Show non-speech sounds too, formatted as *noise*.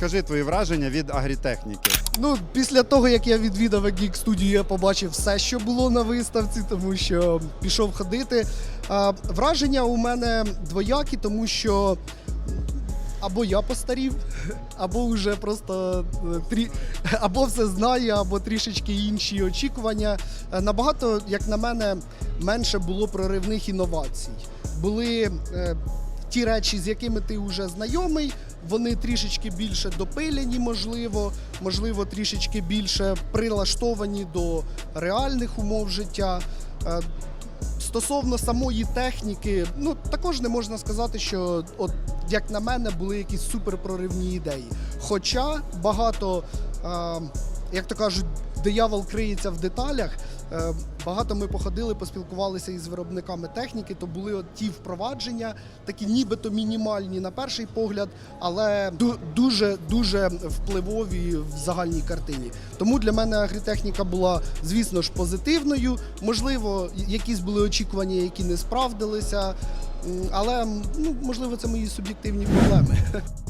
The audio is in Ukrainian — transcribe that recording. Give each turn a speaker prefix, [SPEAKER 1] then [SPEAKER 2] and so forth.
[SPEAKER 1] Розкажи твої враження від агрітехніки.
[SPEAKER 2] Ну, після того, як я відвідав Geek студію, я побачив все, що було на виставці, тому що пішов ходити. А, враження у мене двоякі, тому що або я постарів, або вже просто е, трі... або все знаю, або трішечки інші очікування. Е, Набагато, як на мене, менше було проривних інновацій. Були е, ті речі, з якими ти вже знайомий, вони трішечки більше допилені, можливо, можливо, трішечки більше прилаштовані до реальних умов життя. Е, Стосовно самої техніки, ну також не можна сказати, що от як на мене були якісь суперпроривні ідеї. Хоча багато, е, як то кажуть, диявол криється в деталях. Е, багато ми походили, поспілкувалися із виробниками техніки, то були от ті впровадження, такі нібито мінімальні на перший погляд, але дуже дуже впливові в загальній картині. Тому для мене агрітехніка була, звісно ж, позитивною. Можливо, якісь були очікування, які не справдилися. Але ну, можливо, це мої суб'єктивні проблеми. *laughs*